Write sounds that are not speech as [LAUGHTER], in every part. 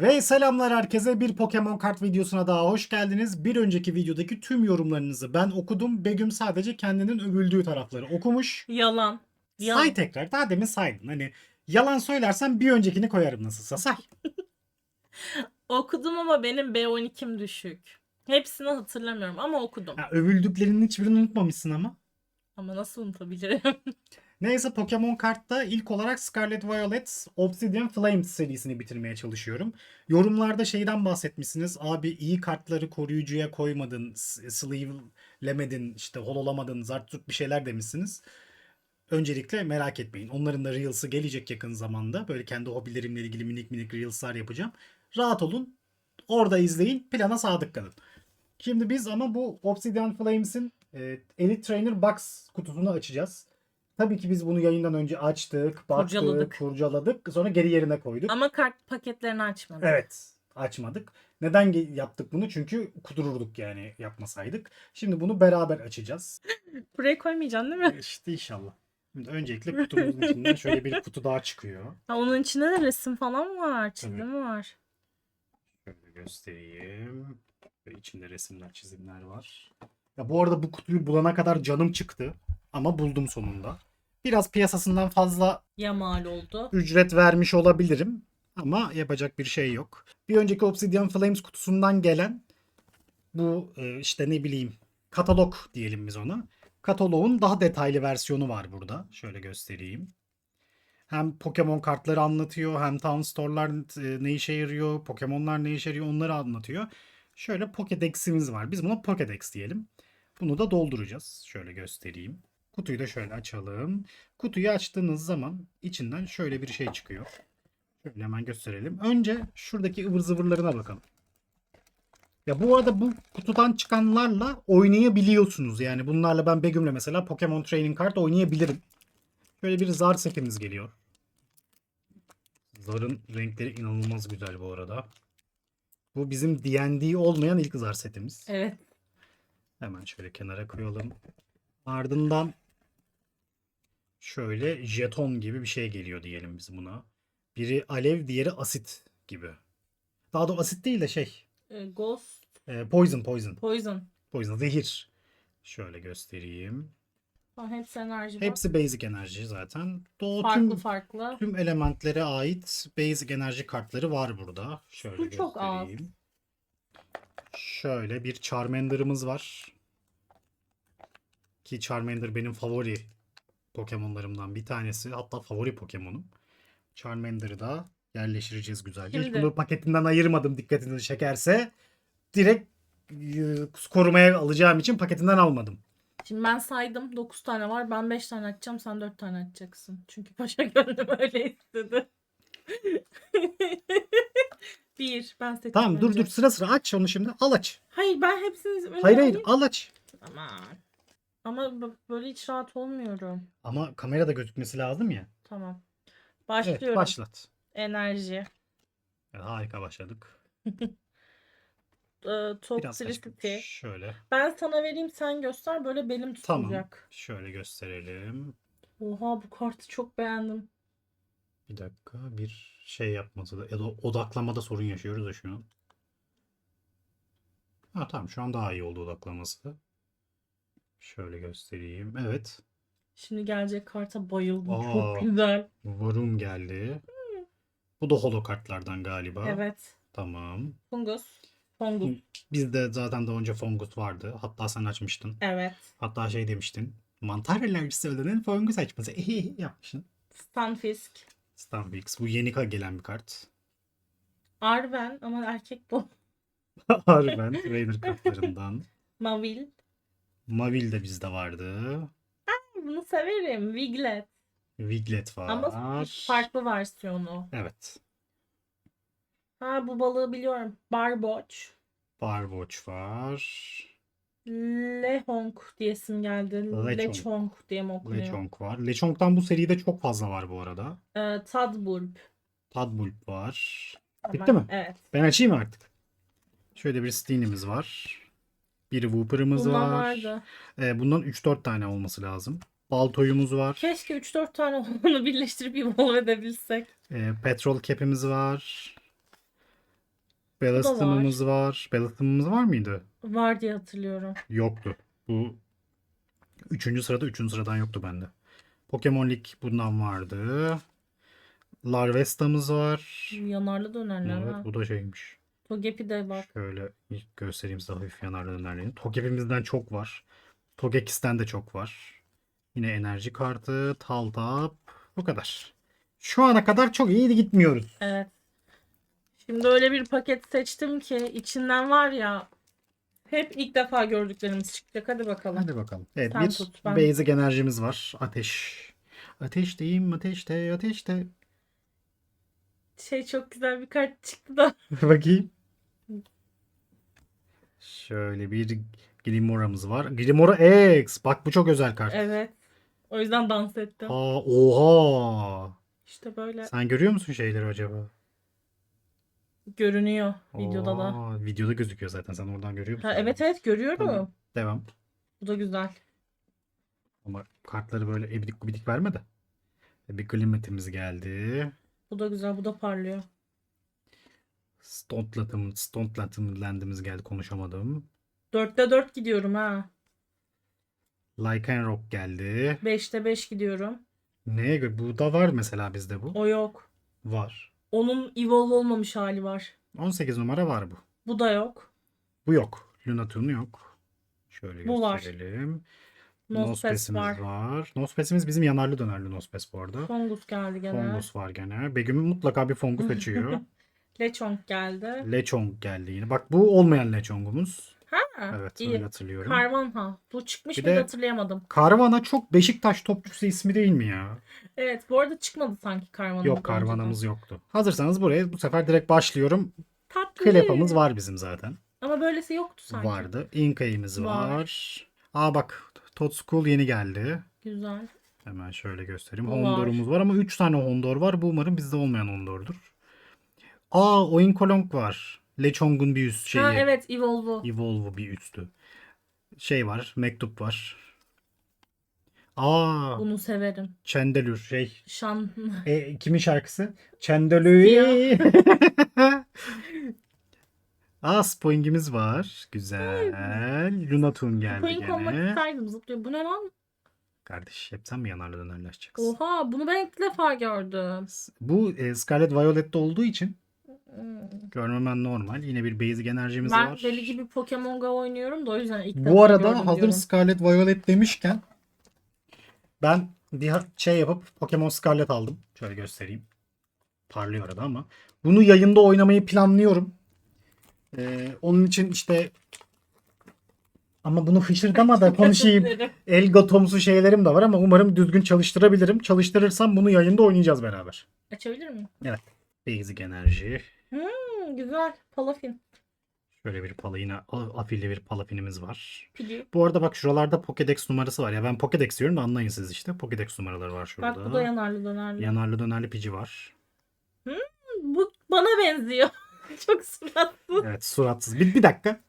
Ve selamlar herkese bir Pokemon kart videosuna daha hoş geldiniz. Bir önceki videodaki tüm yorumlarınızı ben okudum. Begüm sadece kendinin övüldüğü tarafları okumuş. Yalan. Yalan. Say tekrar. Daha demin saydın. Hani yalan söylersen bir öncekini koyarım nasılsa. Say. [LAUGHS] Okudum ama benim B12'm düşük. Hepsini hatırlamıyorum ama okudum. Ha, övüldüklerinin hiçbirini unutmamışsın ama. Ama nasıl unutabilirim? [LAUGHS] Neyse Pokemon kartta ilk olarak Scarlet Violet Obsidian Flames serisini bitirmeye çalışıyorum. Yorumlarda şeyden bahsetmişsiniz. Abi iyi kartları koruyucuya koymadın, sleeve'lemedin, işte hololamadın, zarturt bir şeyler demişsiniz. Öncelikle merak etmeyin. Onların da Reels'ı gelecek yakın zamanda. Böyle kendi hobilerimle ilgili minik minik Reels'lar yapacağım. Rahat olun. Orada izleyin. Plana sadık kalın. Şimdi biz ama bu Obsidian Flames'in e, Elite Trainer Box kutusunu açacağız. Tabii ki biz bunu yayından önce açtık, baktık, Kurcaladık. kurcaladık. Sonra geri yerine koyduk. ama kart paketlerini açmadım. Evet, açmadık. Neden ge- yaptık bunu? Çünkü kudururduk yani yapmasaydık. Şimdi bunu beraber açacağız. [LAUGHS] Buraya koymayacaksın değil mi? İşte inşallah. Şimdi öncelikle kutumuzun içinden şöyle bir kutu daha çıkıyor. Ha, onun içinde de resim falan var. Çizim var. Şöyle göstereyim. Ve içinde resimler, çizimler var. Ya bu arada bu kutuyu bulana kadar canım çıktı. Ama buldum sonunda. Biraz piyasasından fazla Ya mal oldu. ücret vermiş olabilirim. Ama yapacak bir şey yok. Bir önceki Obsidian Flames kutusundan gelen bu e, işte ne bileyim katalog diyelim biz ona. Kataloğun daha detaylı versiyonu var burada. Şöyle göstereyim. Hem Pokemon kartları anlatıyor hem Town Store'lar e, ne işe yarıyor, Pokemon'lar ne işe yarıyor onları anlatıyor. Şöyle Pokédex'imiz var. Biz buna Pokédex diyelim. Bunu da dolduracağız. Şöyle göstereyim. Kutuyu da şöyle açalım. Kutuyu açtığınız zaman içinden şöyle bir şey çıkıyor. Şöyle hemen gösterelim. Önce şuradaki ıvır zıvırlarına bakalım. Ya bu arada bu kutudan çıkanlarla oynayabiliyorsunuz. Yani bunlarla ben Begüm'le mesela Pokemon Training Card oynayabilirim. Şöyle bir zar setimiz geliyor. Zarın renkleri inanılmaz güzel bu arada. Bu bizim D&D olmayan ilk zar setimiz. Evet. Hemen şöyle kenara koyalım. Ardından şöyle jeton gibi bir şey geliyor diyelim biz buna. Biri alev, diğeri asit gibi. Daha da asit değil de şey. Ee, Ghost. e, poison, poison. Poison. Poison, zehir. Şöyle göstereyim. Hepsi enerji var. Hepsi basic enerji zaten. O farklı tüm, farklı. tüm elementlere ait basic enerji kartları var burada. Şöyle Su çok az. göstereyim. Şöyle bir Charmander'ımız var. Ki Charmander benim favori Pokemon'larımdan bir tanesi. Hatta favori Pokemon'um. Charmander'ı da yerleştireceğiz güzelce. Hiç Şimdi- bunu paketinden ayırmadım dikkatinizi çekerse. Direkt e, korumaya alacağım için paketinden almadım. Şimdi ben saydım 9 tane var. Ben 5 tane açacağım. Sen 4 tane açacaksın. Çünkü paşa [LAUGHS] gönlüm öyle istedi. [LAUGHS] Bir. Ben seçeyim Tamam dur önce. dur sıra sıra aç onu şimdi. Al aç. Hayır ben hepsini Hayır hayır al aç. Aman. Ama b- böyle hiç rahat olmuyorum. Ama kamerada gözükmesi lazım ya. Tamam. Evet Başlıyorum. başlat. Enerji. Evet, harika başladık. [LAUGHS] Ee, Biraz toxicity. aç. Şöyle. Ben sana vereyim sen göster. Böyle belim Tamam. tutulacak. Şöyle gösterelim. Oha bu kartı çok beğendim. Bir dakika bir şey yapması da ya da odaklamada sorun yaşıyoruz da şu an. Ha tamam şu an daha iyi oldu odaklaması. Şöyle göstereyim. Evet. Şimdi gelecek karta bayıldım. Aa. Çok güzel. Varum geldi. Bu da holo kartlardan galiba. Evet. Tamam. Fungus. Fungus. Bizde zaten daha önce Fongus vardı. Hatta sen açmıştın. Evet. Hatta şey demiştin. Mantar alerjisi ölenin Fongus açması. [LAUGHS] yapmışsın. Stunfisk. Stanfix. Bu yeni gelen bir kart. Arven ama erkek bu. [LAUGHS] Harben. Raider kartlarından. [LAUGHS] Mavil. Mavil de bizde vardı. Bunu severim. Wiglet. Wiglet var. Ama farklı versiyonu. Evet. Ha bu balığı biliyorum. Barboç. Barwatch var. Lehong diyesim geldi. Lechonk. Lechonk diye mi okunuyor? Lechonk var. Lechong'dan bu seride çok fazla var bu arada. Ee, Tadbulb. Tadbulb var. Tamam, Bitti mi? Evet. Ben açayım artık. Şöyle bir Steen'imiz var. Bir Wooper'ımız Bundan var. vardı. Ee, bundan 3-4 tane olması lazım. Baltoy'umuz var. Keşke 3-4 tane olanı [LAUGHS] birleştirip evolve edebilsek. Ee, petrol cap'imiz var. Ballastım'ımız var. Ballastım'ımız var mıydı? Var diye hatırlıyorum. Yoktu. Bu üçüncü sırada üçüncü sıradan yoktu bende. Pokemon League bundan vardı. Larvesta'mız var. Yanarlı dönerler Evet, ha. bu da şeymiş. Togepi de var. Şöyle göstereyim size hafif yanarlı dönerliğini. Togep'imizden çok var. Togekis'ten de çok var. Yine enerji kartı, Taltap. Bu kadar. Şu ana kadar çok iyi gitmiyoruz. Evet. Şimdi öyle bir paket seçtim ki içinden var ya hep ilk defa gördüklerimiz çıkacak. Hadi bakalım. Hadi bakalım. Evet Sen bir tut, ben- basic enerjimiz var. Ateş. Ateşteyim ateşte ateşte. Şey çok güzel bir kart çıktı da. [LAUGHS] Bakayım. Şöyle bir Glimora'mız var. Glimora X. Bak bu çok özel kart. Evet. O yüzden dans ettim. Aa, oha. İşte böyle Sen görüyor musun şeyleri acaba? görünüyor videoda da. Aa, videoda gözüküyor zaten. Sen oradan görüyor musun? Ha, evet evet görüyorum. Tamam. Devam. Bu da güzel. Ama kartları böyle ebidik gubidik verme de. Bir Glimet'imiz geldi. Bu da güzel. Bu da parlıyor. Stontlatım, Stontlatım landimiz geldi. Konuşamadım. Dörtte dört gidiyorum ha. Lycanroc geldi. Beşte beş gidiyorum. Neye göre? Bu da var mesela bizde bu. O yok. Var. Onun evolve olmamış hali var. 18 numara var bu. Bu da yok. Bu yok. Lunatun yok. Şöyle Bu var. gösterelim. Nospes Nospes'imiz var. var. Nospes'imiz bizim yanarlı dönerli Nospes bu arada. Fungus geldi gene. Fongus var gene. Begüm'ün mutlaka bir fongus [LAUGHS] açıyor. Lechonk geldi. Lechong geldi yine. Bak bu olmayan Lechong'umuz. Ha, Evet iyi. öyle hatırlıyorum. Karvan ha. Bu çıkmış Bir mıydı de- hatırlayamadım. Karvana çok Beşiktaş topçusu ismi değil mi ya? Evet bu arada çıkmadı sanki karvanımız. Yok karvanamız yoktu. Hazırsanız buraya bu sefer direkt başlıyorum. Tatlı. Klepamız var bizim zaten. Ama böylesi yoktu sanki. Vardı. Inkay'ımız Var. var. Aa bak Totschool yeni geldi. Güzel. Hemen şöyle göstereyim. Bu var. Hondor'umuz var ama 3 tane Hondor var. Bu umarım bizde olmayan Hondor'dur. Aa Oinkolong var. Lechong'un bir üst şeyi. Ha evet evolve. Evolve bir üstü. Şey var. Mektup var. Aa Bunu severim. Chandelure şey. Şan. E, kimin şarkısı? Chandelure. [LAUGHS] Aa Spoing'imiz var. Güzel. Lunatun geldi olmak gene. isterdim zıplıyor. Bu ne lan? Kardeş hep sen mi yanarlı dönerli açacaksın? Oha bunu ben ilk defa gördüm. Bu e, Scarlet Violet'te olduğu için. Görmemen normal. Yine bir basic enerjimiz Ben var. deli gibi Pokemon Go oynuyorum da o yüzden ilk Bu arada hazır diyorum. Scarlet Violet demişken ben ha- şey yapıp Pokemon Scarlet aldım. Şöyle göstereyim. Parlıyor arada ama. Bunu yayında oynamayı planlıyorum. Ee, onun için işte ama bunu hışırdama da [LAUGHS] konuşayım. Dedim. Elgatomsu şeylerim de var ama umarım düzgün çalıştırabilirim. Çalıştırırsam bunu yayında oynayacağız beraber. Açabilir miyim? Basic enerji. Hmm, güzel. Palafin. Şöyle bir palayına afilli bir palafinimiz var. Pili. Bu arada bak şuralarda Pokédex numarası var. Ya ben Pokédex diyorum da anlayın siz işte. Pokédex numaraları var şurada. Bak bu da yanarlı dönerli. Yanarlı dönerli pici var. Bu bana benziyor. [LAUGHS] Çok suratlı. Evet suratsız. Bir, bir dakika.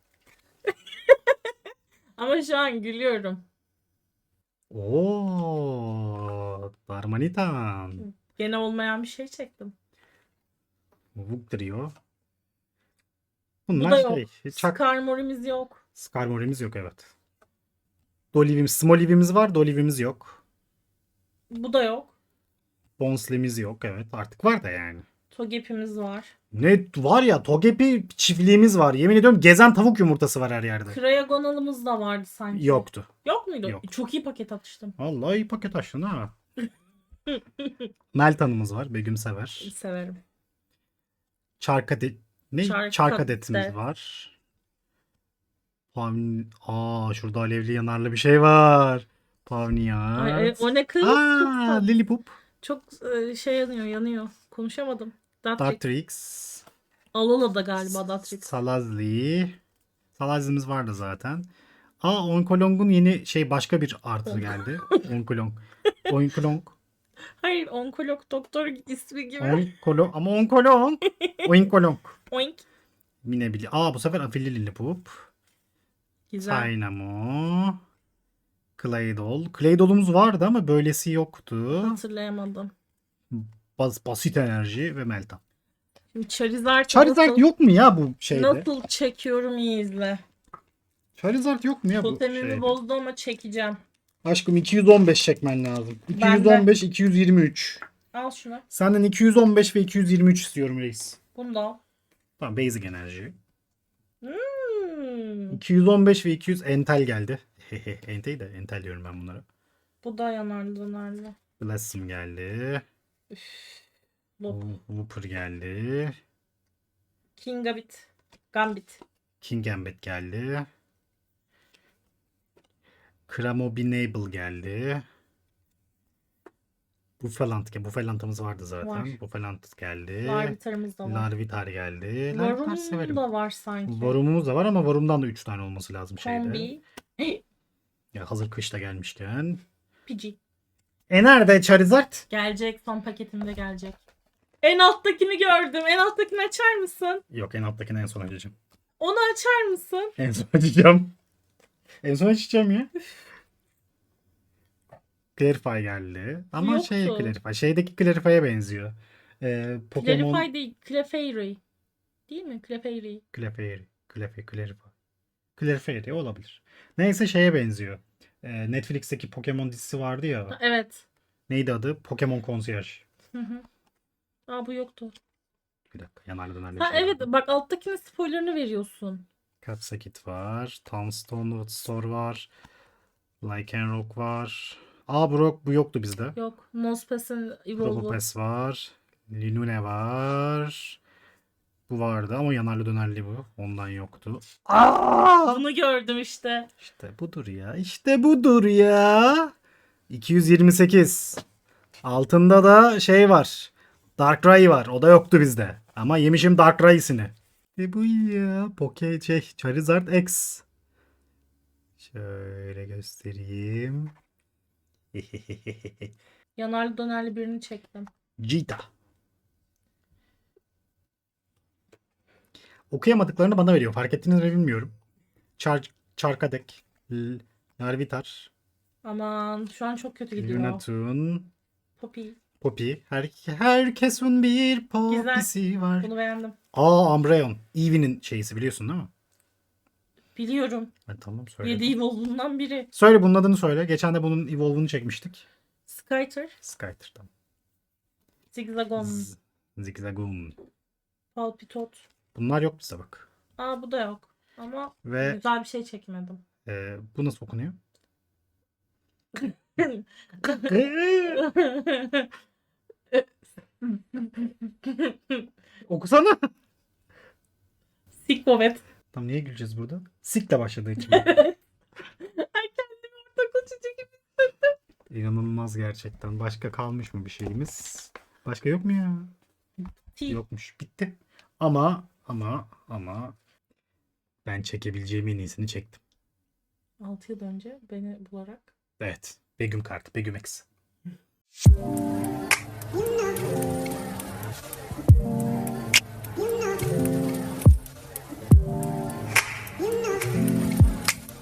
[LAUGHS] Ama şu an gülüyorum. Oo, Darmanitan. Gene olmayan bir şey çektim. Vugdrio. Bu Bunlar da yok. şey. Çak. Skarmory'miz yok. Skarmory'miz yok evet. Dolivimiz, Smolivimiz var. Dolivimiz yok. Bu da yok. Bonsli'miz yok evet. Artık var da yani. Togepi'miz var. Ne var ya Togepi çiftliğimiz var. Yemin ediyorum gezen tavuk yumurtası var her yerde. Krayagonal'ımız da vardı sanki. Yoktu. Yok muydu? Yok. Çok iyi paket atıştım. Vallahi iyi paket açtın ha. [LAUGHS] Meltan'ımız var. Begüm sever. Severim. Çarkadet ne? Çarkadet. Çarkadet'imiz var. Pavni... Aa şurada alevli yanarlı bir şey var. Pavniyat. Ay, ay, o ne kız? Aa Çok, Lilliput. çok e, şey yanıyor, yanıyor. Konuşamadım. Datrix. Dartrix. Alola da galiba Datrix. Salazli. Salazli'miz vardı zaten. Aa Onkolong'un yeni şey başka bir artı geldi. [LAUGHS] Onkolong. Onkolong. Hayır, onkolog doktor ismi gibi. Onkolong. Ama Onkolong. Onkolong. [LAUGHS] Oink. Yine bili. Aa bu sefer afilli Lilliput. Güzel. Dynamo. Claydol. Claydol'umuz vardı ama böylesi yoktu. Hatırlayamadım. Bas, basit enerji ve Meltan. Şimdi Charizard, Charizard nasıl, yok mu ya bu şeyde? nasıl çekiyorum iyi izle. Charizard yok mu ya bu Totemimi şeyde? bozdu ama çekeceğim. Aşkım 215 çekmen lazım. Ben de. 215 223. Al şunu. Senden 215 ve 223 istiyorum reis. Bunu da al. Tamam basic enerji. Hmm. 215 ve 200 entel geldi. [LAUGHS] Entel de entel diyorum ben bunlara. Bu da yanarlı dönerli. Blossom geldi. Lop. Wooper geldi. Kingambit. Gambit. King Gambit geldi. Cramobinable geldi. Buffalant geldi. Buffalant'ımız vardı zaten. Var. Buffalt geldi. Larvitarımız da var. Larvitar geldi. Larvitar severim. Da var sanki. Varumumuz da var ama Varum'dan da 3 tane olması lazım şeyde. Kombi. [LAUGHS] Ya hazır kışta gelmişken. Pidgey. E nerede Charizard? Gelecek. Son paketimde gelecek. En alttakini gördüm. En alttakini açar mısın? Yok en alttakini en son açacağım. Onu açar mısın? En son açacağım. En son açacağım ya. Clarify geldi. Ama Yoktu. şey Clarify. Şeydeki Clarify'e benziyor. Ee, Pokemon Clarify değil. Clefairy. Değil mi? Clefairy. Clefairy. Clefairy. Clarify. Clefairy olabilir. Neyse şeye benziyor. Ee, Netflix'teki Pokemon dizisi vardı ya. Evet. Neydi adı? Pokemon Concierge. Hı hı. Aa bu yoktu. Bir dakika. Yanarlı dönerli Ha şey evet vardı. bak alttakinin spoilerını veriyorsun. Capsakit var. Townstone Woodstore var. Lycanroc var. Aa Brock bu yoktu bizde. Yok. Nospas'ın Evolve'u. Probopass var. Linune var. Bu vardı ama yanarlı dönerli bu. Ondan yoktu. Aa! Bunu gördüm işte. İşte budur ya. İşte budur ya. 228. Altında da şey var. Darkrai var. O da yoktu bizde. Ama yemişim Darkrai'sini. E bu iyi ya. Poke şey, Charizard X. Şöyle göstereyim. [LAUGHS] Yanarlı dönerli birini çektim. Jita. Okuyamadıklarını bana veriyor. Fark ettiniz mi bilmiyorum. Çar Çarkadek. Larvitar. Aman şu an çok kötü gidiyor. Lunatun. Poppy. Poppy. Her, herkesin bir popisi var. Bunu beğendim. Aa Umbreon. Eevee'nin şeysi biliyorsun değil mi? Biliyorum. Ha, tamam söyle. Yedi Evolve'undan biri. Söyle bunun adını söyle. Geçen de bunun Evolve'unu çekmiştik. Skyter. Skyter tamam. Zigzagoon. Z- Zigzagoon. Palpitot. Bunlar yok bize bak. Aa bu da yok. Ama Ve güzel bir şey çekmedim. e, bu nasıl okunuyor? [LAUGHS] Okusana. Sikbovet. Tam niye güleceğiz burada? Sikle başladığı için. [LAUGHS] Ay kendimi orta koçucu gibi. İnanılmaz gerçekten. Başka kalmış mı bir şeyimiz? Başka yok mu ya? T. Yokmuş. Bitti. Ama ama ama ben çekebileceğim en iyisini çektim. 6 yıl önce beni bularak. Evet. Begüm kartı. Begüm X.